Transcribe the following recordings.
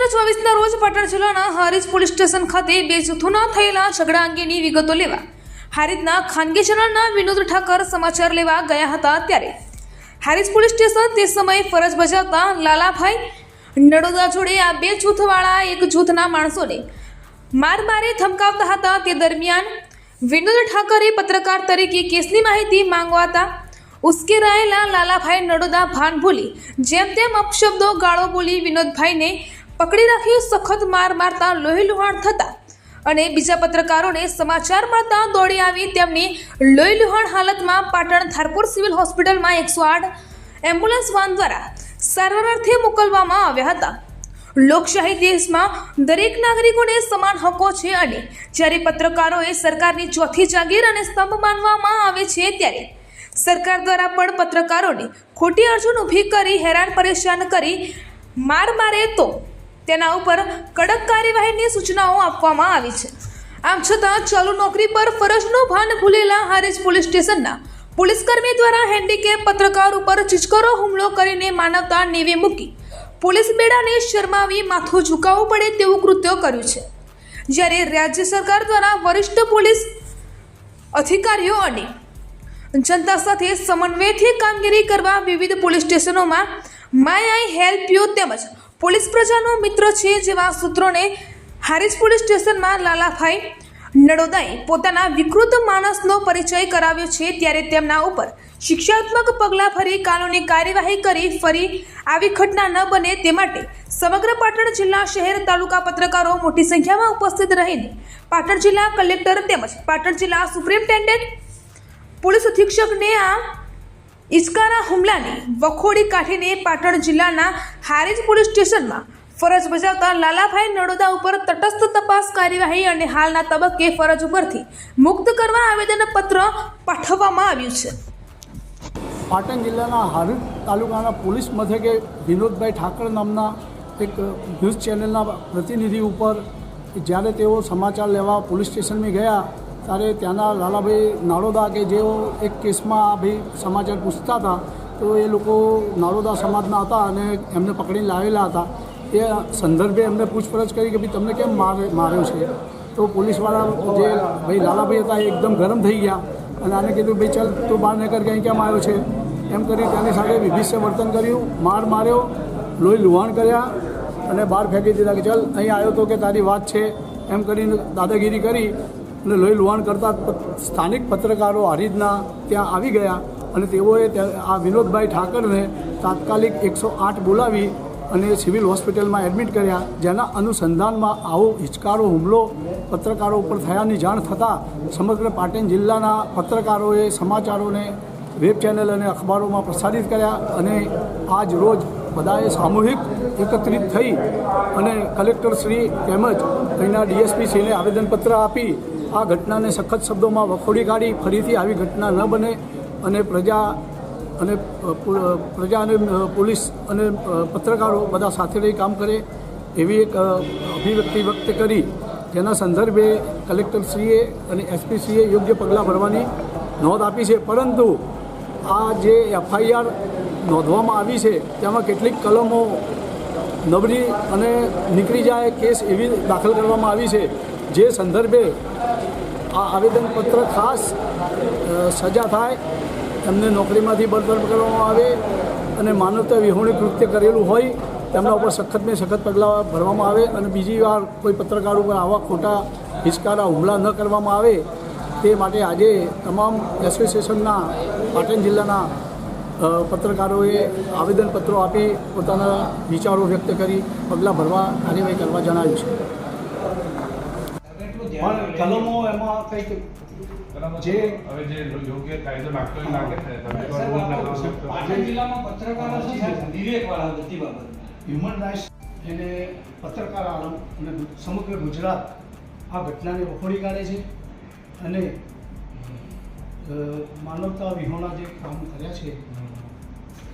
હજાર રોજ પાટણ જિલ્લાના હારીજ પોલીસ સ્ટેશન ખાતે બે જૂથોના થયેલા ઝઘડા અંગેની વિગતો લેવા હારીજના ખાનગી ચેનલના વિનોદ ઠાકર સમાચાર લેવા ગયા હતા ત્યારે. હારીજ પોલીસ સ્ટેશન તે સમયે ફરજ બજાવતા લાલાભાઈ નડોદા જોડે આ બે જૂથવાળા એક જૂથના માણસોને માર મારે ધમકાવતા હતા. તે દરમિયાન વિનોદ ઠાકરે પત્રકાર તરીકે કેસની માહિતી માંગવાતા ઉશ્કેરાયેલા લાલાભાઈ નડોદા ભાન ભૂલી જેમ તેમ અપશબ્દો ગાળો બોલી વિનોદભાઈને પકડી રાખી સખત માર મારતા લોહી લુહાણ થતા અને બીજા પત્રકારોને સમાચાર મળતા દોડી આવી તેમની લોહી લુહાણ હાલતમાં પાટણ થારપુર સિવિલ હોસ્પિટલમાં એકસો આઠ એમ્બ્યુલન્સ વાન દ્વારા સારવાર અર્થે મોકલવામાં આવ્યા હતા. લોકશાહી દેશમાં દરેક નાગરિકોને સમાન હકો છે અને જ્યારે પત્રકારોએ સરકારની ચોથી જાગીર અને સ્તંભ માનવામાં આવે છે ત્યારે સરકાર દ્વારા પણ પત્રકારોને ખોટી અર્જુન ઊભી કરી હેરાન પરેશાન કરી માર મારે તો તેના ઉપર કડક કાર્યવાહીની સૂચનાઓ આપવામાં આવી છે. આમ છતાં ચાલુ નોકરી પર ફરજનું ભાન ભૂલેલા હારીજ પોલીસ સ્ટેશનના પોલીસકર્મી દ્વારા હેન્ડીકેપ પત્રકાર ઉપર ચીચકરો હુમલો કરીને માનવતા નેવે મૂકી પોલીસ બેડાને શરમાવી માથું ઝુકાવવું પડે તેવું કૃત્ય કર્યું છે. જ્યારે રાજ્ય સરકાર દ્વારા વરિષ્ઠ પોલીસ અધિકારીઓ અને જનતા સાથે સમન્વયથી કામગીરી કરવા વિવિધ પોલીસ સ્ટેશનોમાં માય આઈ હેલ્પ યુ તેમજ પોલીસ પ્રજાનો મિત્ર છે જેવા સૂત્રોને હારીજ પોલીસ સ્ટેશનમાં લાલાભાઈ નડોદાએ પોતાના વિકૃત માણસનો પરિચય કરાવ્યો છે ત્યારે તેમના ઉપર શિક્ષાત્મક પગલાં ભરી કાનૂની કાર્યવાહી કરી ફરી આવી ઘટના ન બને તે માટે સમગ્ર પાટણ જિલ્લા શહેર તાલુકા પત્રકારો મોટી સંખ્યામાં ઉપસ્થિત રહીને પાટણ જિલ્લા કલેક્ટર તેમજ પાટણ જિલ્લા સુપ્રિન્ટેન્ડન્ટ પોલીસ અધિક્ષકને આ ઇસ્કાના હુમલાની વખોડી કાઢીને પાટણ જિલ્લાના હારીજ પોલીસ સ્ટેશનમાં ફરજ બજાવતા લાલાભાઈ નડોદા ઉપર તટસ્થ તપાસ કાર્યવાહી અને હાલના તબક્કે ફરજ ઉપરથી મુક્ત કરવા આવેદનપત્ર પાઠવવામાં આવ્યું છે. પાટણ જિલ્લાના હારીજ તાલુકાના પોલીસ મથકે વિનોદભાઈ ઠાકર નામના એક ન્યૂઝ ચેનલના પ્રતિનિધિ ઉપર જ્યારે તેઓ સમાચાર લેવા પોલીસ સ્ટેશનમાં ગયા ત્યારે ત્યાંના લાલાભાઈ નાળોદા કે જેઓ એક કેસમાં ભાઈ સમાચાર પૂછતા હતા, તો એ લોકો નાળોદા સમાજના હતા અને એમને પકડીને લાવેલા હતા. એ સંદર્ભે એમને પૂછપરછ કરી કે ભાઈ તમને કેમ મારે, માર્યો છે? તો પોલીસવાળા જે ભાઈ લાલાભાઈ હતા એ એકદમ ગરમ થઈ ગયા અને આને કીધું, ભાઈ ચાલ, તું બહાર નીકળ કે અહીં કેમ આવ્યો છે? એમ કરી તેની સાથે વિભિષ્ય વર્તન કર્યું, માર માર્યો, લોહી લુહાણ કર્યા અને બહાર ફેંકી દીધા કે, ચાલ, અહીં આવ્યો તો કે તારી વાત છે. એમ કરીને દાદાગીરી કરી અને લોહી લુહાણ કરતા સ્થાનિક પત્રકારો હરિદના ત્યાં આવી ગયા અને તેઓએ આ વિનોદભાઈ ઠાકરને તાત્કાલિક એકસો આઠ બોલાવી અને સિવિલ હોસ્પિટલમાં એડમિટ કર્યા. જેના અનુસંધાનમાં આવો હિચકારો, હુમલો પત્રકારો ઉપર થયાની જાણ થતાં સમગ્ર પાટણ જિલ્લાના પત્રકારોએ સમાચારોને વેબ ચેનલ અને અખબારોમાં પ્રસારિત કર્યા અને આજ રોજ બધાએ સામૂહિક એકત્રિત થઈ અને કલેક્ટરશ્રી તેમજ અહીંના ડીએસપીશ્રીને આવેદનપત્ર આપી આ ઘટનાને સખત શબ્દોમાં વખોડી કાઢી ફરીથી આવી ઘટના ન બને અને પ્રજા અને પ્રજા અને પોલીસ અને પત્રકારો બધા સાથે રહી કામ કરે એવી એક અભિવ્યક્તિ વ્યક્ત કરી. જેના સંદર્ભે કલેક્ટરશ્રીએ અને એસપીસીએ યોગ્ય પગલાં ભરવાની નોંધ આપી છે. પરંતુ આ જે એફઆઈઆર નોંધવામાં આવી છે, તેમાં કેટલીક કલમો નબળી અને નીકળી જાય કેસ એવી દાખલ કરવામાં આવી છે. જે સંદર્ભે આ આવેદનપત્ર ખાસ સજા થાય, એમને નોકરીમાંથી બરતરફ કરવામાં આવે અને માનવતા વિહોણી કૃત્ય કરેલું હોય, તેમના ઉપર સખતને સખત પગલાં ભરવામાં આવે અને બીજી વાર કોઈ પત્રકાર ઉપર આવા ખોટા હિચકારા, હુમલા ન કરવામાં આવે, તે માટે આજે તમામ એસોસિએશનના, પાટણ જિલ્લાના પત્રકારોએ આવેદનપત્રો આપી પોતાના વિચારો વ્યક્ત કરી, પગલાં ભરવા કાર્યવાહી કરવા જણાવ્યું છે. પણ કલમો એમાં કંઈક જે હવે જે યોગ્ય કાયદો લાગતો હોય લાગે છે. તમે પાટણ જિલ્લામાં પત્રકારો શું છે? વિવેકવાળા બધી બાબત હ્યુમન રાઇટ્સ એને પત્રકાર આલમ અને સમગ્ર ગુજરાત આ ઘટનાને વખોડી કાઢે છે અને માનવતા વિહોણા જે કામ કર્યા છે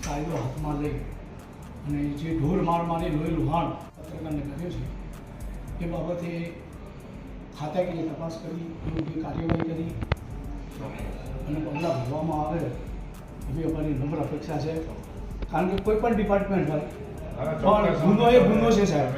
કાયદો હાથમાં લઈ અને જે ઢોર માર મારી લોહી લુહાણ પત્રકારને કર્યો છે એ બાબતે ખાતાકીય તપાસ કરી યોગ્ય કાર્યવાહી કરી. અને પગલાં ભરવામાં આવે એવી અમારી નમ્ર અપેક્ષા છે. કારણ કે કોઈ પણ ડિપાર્ટમેન્ટ હોય ગુનો એ ગુનો છે સાહેબ.